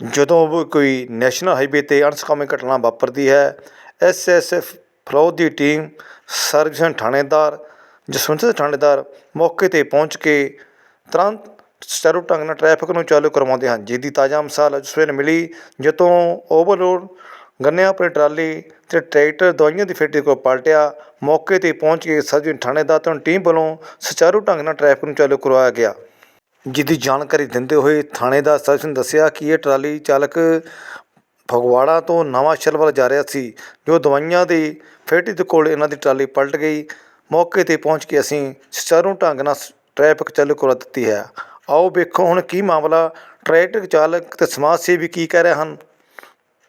ਜਦੋਂ ਵੀ ਕੋਈ national highway ਤੇ ਅਣਸੁਖਾਵੀ ਘਟਨਾ ਵਾਪਰਦੀ ਹੈ ਐਸਐਸਐਫ ਫਲੌਦ ਦੀ ਟੀਮ ਸਰਜਨ ਥਾਣੇਦਾਰ, ਜਸਵੰਤ ਥਾਣੇਦਾਰ ਮੌਕੇ ਤੇ ਪਹੁੰਚ ਕੇ ਤੁਰੰਤ ਸਟੈਰੋ ਢੰਗ ਨਾਲ ਟ੍ਰੈਫਿਕ ਨੂੰ ਚਾਲੂ ਕਰਵਾਉਂਦੇ ਹਨ। ਜਿਹਦੀ ਤਾਜ਼ਾ ਮਿਸਾਲ ਅੱਜ ਸਵੇਰ ਮਿਲੀ ਜਦੋਂ ਓਵਰਲੋਡ ਗੰਨਿਆਂ ਆਪਣੀ ਟਰਾਲੀ ਤੇ ਟਰੈਕਟਰ ਦਵਾਈਆਂ ਦੀ ਫੈਕਟਰੀ ਕੋਲ ਪਲਟਿਆ। ਮੌਕੇ ਤੇ ਪਹੁੰਚ ਕੇ ਸਰਜਨ ਥਾਣੇਦਾਰ ਤੋਂ ਟੀਮ ਵੱਲੋਂ ਸੁਚਾਰੂ ਢੰਗ ਨਾਲ ਟ੍ਰੈਫਿਕ ਨੂੰ ਚਾਲੂ ਕਰਵਾਇਆ ਗਿਆ। ਜਿਹਦੀ ਜਾਣਕਾਰੀ ਦਿੰਦੇ ਹੋਏ ਥਾਣੇਦਾਰ ਸਰਜਨ ਨੇ ਦੱਸਿਆ ਕਿ ਇਹ ਟਰਾਲੀ ਚਾਲਕ ਫਗਵਾੜਾ ਤੋਂ ਨਵਾਂ ਸ਼ਹਿਰ ਵੱਲ ਜਾ ਰਿਹਾ ਸੀ, ਜੋ ਦਵਾਈਆਂ ਦੀ ਫੈਕਟਰੀ ਦੇ ਕੋਲ ਇਹਨਾਂ ਦੀ ਟਰਾਲੀ ਪਲਟ ਗਈ। ਮੌਕੇ ਤੇ ਪਹੁੰਚ ਕੇ ਅਸੀਂ ਸੁਚਾਰੂ ਢੰਗ ਨਾਲ ਟ੍ਰੈਫਿਕ ਚਾਲੂ ਕਰਵਾ ਦਿੱਤੀ ਹੈ। ਆਓ ਵੇਖੋ ਹੁਣ ਕੀ ਮਾਮਲਾ, ਟਰੈਕਟਰ ਚਾਲਕ ਤੇ ਸਮਾਜ ਸੇਵੀ ਕੀ ਕਹਿ ਰਹੇ ਹਨ।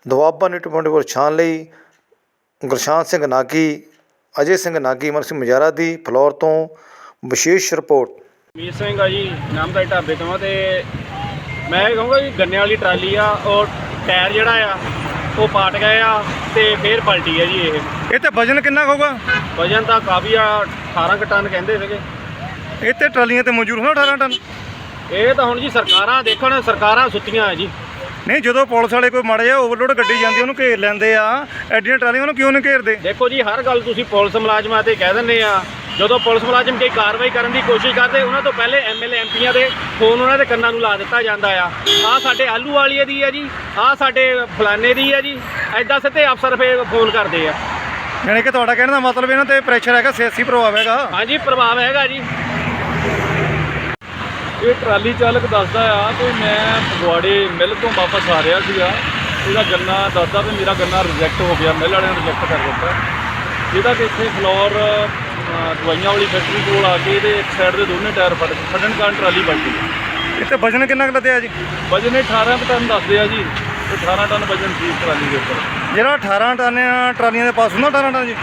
ਦੁਆਬਾ ਨਿਊਜ਼ ਟਵੰਟੀ ਫੋਰ ਛਾਣ ਲਈ ਗੁਰਸ਼ਾਨ ਸਿੰਘ ਨਾਗੀ, ਅਜੇ ਸਿੰਘ ਨਾਗੀ ਮਰ ਸਿੰਘ ਮਜਾਰਾ ਦੀ ਫਲੋਰ ਤੋਂ ਵਿਸ਼ੇਸ਼ ਰਿਪੋਰਟ। ਮੀਤ ਸਿੰਘ ਆ ਜੀ ਨਾਮਦਾਈ ਢਾਬੇ ਤੋਂ ਆ ਤੇ ਮੈਂ ਇਹ ਕਹੂੰਗਾ ਜੀ ਗੰਨੇ ਵਾਲੀ ਟਰਾਲੀ ਆ ਉਹ ਟਾਇਰ ਜਿਹੜਾ ਆ ਉਹ ਪਾਟ ਗਏ ਆ ਤੇ ਫੇਰ ਪਲਟੀ ਆ ਜੀ ਇਹ। ਇਹ ਤੇ ਵਜਨ ਕਿੰਨਾ ਹੋਊਗਾ? ਵਜਨ ਤਾਂ ਕਾਫੀ ਆ 18 ਕੁ ਟਨ ਕਹਿੰਦੇ ਸੀਗੇ। ਇਹ ਤੇ ਟਰਾਲੀਆਂ ਤੇ ਮੌਜੂਦ ਹੋਣਾ 18 ਟਨ? ਇਹ ਤਾਂ ਹੁਣ ਜੀ ਸਰਕਾਰਾਂ ਦੇਖਣ ਸਰਕਾਰਾਂ ਸੁੱਤੀਆਂ ਆ ਜੀ। ਨਹੀਂ ਜਦੋਂ ਪੁਲਿਸ ਵਾਲੇ ਕੋਈ ਮਾੜਾ ਜਿਹਾ ਓਵਰਲੋਡ ਗੱਡੀ ਜਾਂਦੀ ਉਹਨੂੰ ਘੇਰ ਲੈਂਦੇ ਆ। ਐਡੀਆਂ ਟਰਾਲੀਆਂ ਉਹਨੂੰ ਕਿਉਂ ਨਹੀਂ ਘੇਰਦੇ? ਦੇਖੋ ਜੀ ਹਰ ਗੱਲ ਤੁਸੀਂ ਪੁਲਿਸ ਮੁਲਾਜ਼ਮਾਂ ਤੇ ਕਹਿ ਦਿੰਦੇ ਆ। ਜਦੋਂ ਪੁਲਿਸ ਮੁਲਾਜ਼ਮ ਕੋਈ ਕਾਰਵਾਈ ਕਰਨ ਦੀ ਕੋਸ਼ਿਸ਼ ਕਰਦੇ ਉਹਨਾਂ ਤੋਂ ਪਹਿਲੇ ਐਮਐਲਏ ਐਮਪੀਆਂ ਦੇ ਫੋਨ ਉਹਨਾਂ ਦੇ ਕੰਨਾਂ ਨੂੰ ਲਾ ਦਿੱਤਾ ਜਾਂਦਾ ਆ। ਆਹ ਸਾਡੇ ਆਲੂ ਵਾਲੀਏ ਦੀ ਆ ਜੀ ਆਹ ਸਾਡੇ ਫਲਾਣੇ ਦੀ ਆ ਜੀ ਐਦਾਂ ਸਿੱਧੇ ਅਫਸਰ ਫੇਰ ਫੋਨ ਕਰਦੇ ਆ। ਯਾਨੀ ਕਿ ਤੁਹਾਡਾ ਕਹਿਣ ਦਾ ਮਤਲਬ ਇਹਨਾਂ ਤੇ ਪ੍ਰੈਸ਼ਰ ਹੈਗਾ ਸਿਆਸੀ ਪ੍ਰਭਾਵ ਹੈਗਾ। ਹਾਂਜੀ ਪ੍ਰਭਾਵ ਹੈਗਾ ਜੀ। ਇਹ ਟਰਾਲੀ ਚਾਲਕ ਦੱਸਦਾ ਆ ਕਿ ਮੈਂ ਫਗਵਾੜੇ ਮਿਲ ਤੋਂ ਵਾਪਸ ਆ ਰਿਹਾ ਸੀਗਾ। ਇਹਦਾ ਗੰਨਾ ਦੱਸਦਾ ਵੀ ਮੇਰਾ ਗੰਨਾ ਰਿਜੈਕਟ ਹੋ ਗਿਆ ਮਿਲ ਵਾਲਿਆਂ ਨੇ ਰਿਜੈਕਟ ਕਰ ਦਿੱਤਾ। ਜਿਹਦਾ ਕਿ ਇੱਥੇ ਫਲੋਰ ਦਵਾਈਆਂ ਵਾਲੀ ਫੈਕਟਰੀ ਕੋਲ ਆ ਕੇ ਇਹਦੇ ਇੱਕ ਸਾਈਡ ਦੇ ਦੋਨੇ ਟਾਇਰ ਫਟ ਫਟਣ ਕਾਰਨ ਟਰਾਲੀ ਪਲਟ ਗਈ। ਤੇ ਵਜਨ ਕਿੰਨਾ ਕੁ ਲੱਦਿਆ ਜੀ? ਵਜਨ ਇਹ 18 ਕੁ ਟਨ ਦੱਸਦੇ ਆ ਜੀ। ਤੇ 18 ਟਨ ਵਜਨ ਸੀ ਟਰਾਲੀ ਦੇ ਉੱਪਰ। ਜਿਹੜਾ 18 ਟਨ ਆ, ਟਰਾਲੀਆਂ ਦੇ ਪਾਸ ਹੁੰਦਾ 18 ਟਨ ਜੀ?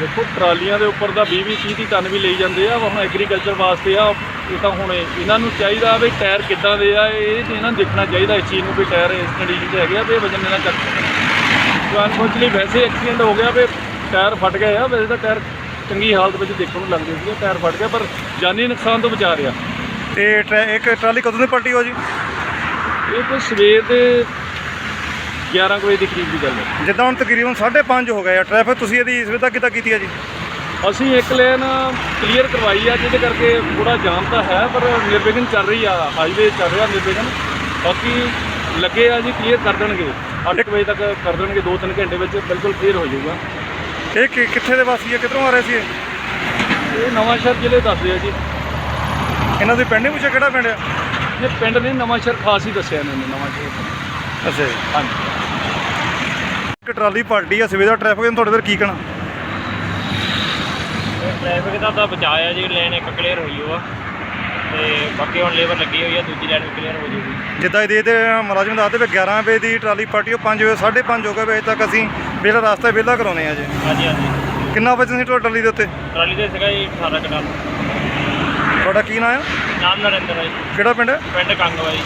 ਦੇਖੋ ਟਰਾਲੀਆਂ ਦੇ ਉੱਪਰ ਦਾ 20 20 30 ਟਨ ਵੀ ਲਈ ਜਾਂਦੇ ਆ। ਹੁਣ ਐਗਰੀਕਲਚਰ ਵਾਸਤੇ ਆ ਇਹ ਤਾਂ ਹੁਣ ਇਹਨਾਂ ਨੂੰ ਚਾਹੀਦਾ ਵੀ ਟਾਇਰ ਕਿੱਦਾਂ ਦੇ ਆ ਇਹ ਤੇ ਇਹਨਾਂ ਨੂੰ ਦੇਖਣਾ ਚਾਹੀਦਾ ਇਸ ਚੀਜ਼ ਨੂੰ ਵੀ ਟਾਇਰ ਇਸ ਕੰਡੀਸ਼ਨ 'ਚ ਹੈਗੇ ਆ ਵੀ ਵਜਨ ਇਹਨਾਂ ਚੱਕ ਸਕਣ। ਸੋ ਅਨਫੋਰਚੂਨਲੀ ਵੈਸੇ ਐਕਸੀਡੈਂਟ ਹੋ ਗਿਆ ਵੀ ਟਾਇਰ ਫਟ ਗਏ ਆ ਵੈਸੇ ਤਾਂ ਟਾਇਰ ਚੰਗੀ ਹਾਲਤ ਵਿੱਚ ਦੇਖਣ ਨੂੰ ਲੱਗਦੇ ਸੀ ਟਾਇਰ ਫਟ ਗਿਆ ਪਰ ਜਾਨੀ ਨੁਕਸਾਨ ਤੋਂ ਬਚਾ ਰਿਹਾ। ਤੇ ਟਰੈ- ਇੱਕ ਟਰਾਲੀ ਕਦੋਂ ਦੀ ਪਲਟੀ ਹੋ ਜੀ? ਇਹ ਕੋਈ ਸਵੇਰ ਦੇ 11 ਕੁ ਵਜੇ ਦੇ ਕਰੀਬ ਦੀ ਗੱਲ ਹੈ। ਜਿੱਦਾਂ ਹੁਣ ਤਕਰੀਬਨ 5:30 ਹੋ ਗਏ ਆ ਟ੍ਰੈਫਿਕ ਤੁਸੀਂ ਇਹਦੀ ਸੁਵਿਧਾ ਕਿੱਦਾਂ ਕੀਤੀ ਹੈ ਜੀ? ਅਸੀਂ ਇੱਕ ਲੇਨ ਕਲੀਅਰ ਕਰਵਾਈ ਆ ਜਿਹਦੇ ਕਰਕੇ ਥੋੜਾ ਜਾਮ ਤਾਂ ਹੈ ਪਰ ਨਿਰਵਿਘਨ ਚੱਲ ਰਹੀ ਆ ਹਾਈਵੇ ਚੱਲ ਰਿਹਾ ਨਿਰਵਿਘਨ। ਬਾਕੀ ਲੱਗੇ ਆ ਜੀ ਕਲੀਅਰ ਕਰ ਦੇਣਗੇ। 8 ਵਜੇ ਤੱਕ ਕਰ ਦੇਣਗੇ 2-3 ਘੰਟੇ ਵਿੱਚ ਬਿਲਕੁਲ ਕਲੀਅਰ ਹੋ ਜਾਊਗਾ। ਇਹ ਕਿ- ਕਿੱਥੇ ਦੇ ਵਾਸੀ ਆ? ਕਿੱਧਰੋਂ ਆ ਰਹੇ ਸੀ ਇਹ? ਇਹ ਨਵਾਂ ਸ਼ਹਿਰ ਜ਼ਿਲ੍ਹੇ ਦੱਸਦੇ ਆ ਜੀ। ਇਹਨਾਂ ਦੇ ਪਿੰਡ ਨਹੀਂ ਪੁੱਛਿਆ? ਕਿਹੜਾ ਪਿੰਡ ਆ? ਇਹ ਪਿੰਡ ਨੇ ਨਵਾਂ ਸ਼ਹਿਰ ਖਾਸ ਹੀ ਦੱਸਿਆ ਇਹਨਾਂ ਨੇ ਨਵਾਂ ਸ਼ਹਿਰ। ਅੱਛਾ ਜੀ। ਹਾਂਜੀ। ਇੱਕ ਟਰਾਲੀ ਪਲਟੀ ਆ ਸੁਵਿਧਾ ਟ੍ਰੈਫਿਕ ਨੂੰ ਤੁਹਾਡੇ ਫਿਰ ਕੀ ਕਹਿਣਾ? ਟ੍ਰੈਫਿਕ ਦਾ ਤਾਂ ਬਚਾਅ ਆ ਜੀ ਲਾਈਨ ਇੱਕ ਕਲੀਅਰ ਹੋਈ ਹੋਆ ਤੇ ਬਾਕੀ ਹੁਣ ਲੇਬਰ ਲੱਗੀ ਹੋਈ ਆ ਦੂਜੀ ਲਾਈਨ ਵੀ ਕਲੀਅਰ ਹੋ ਜੂਗੀ। ਜਿੱਦਾਂ ਇਹਦੇ ਤੇ ਮੁਲਾਜ਼ਮ ਦੱਸਦੇ ਵੀ 11 ਵਜੇ ਦੀ ਟਰਾਲੀ ਪਲਟੀ ਉਹ 5 ਵਜੇ 5:30 ਹੋ ਗਏ ਵਜੇ ਤੱਕ ਅਸੀਂ ਵਿਹਲਾ ਰਸਤਾ ਵਿਹਲਾ ਕਰਾਉਨੇ ਆ ਜੀ। ਹਾਂਜੀ ਹਾਂਜੀ। ਕਿੰਨਾ ਵਜਨ ਸੀ ਤੁਹਾਡੀ ਟਰਾਲੀ ਦੇ ਉੱਤੇ? ਟਰਾਲੀ ਦੇ ਸੀਗਾ ਜੀ 18 ਕਨਾਲ। ਤੁਹਾਡਾ ਕੀ ਨਾਮ ਆ? ਨਾਮ ਨਰਿੰਦਰ ਆ ਜੀ। ਕਿਹੜਾ ਪਿੰਡ? ਹੈ ਪਿੰਡ ਕੰਗਵਾ ਜੀ।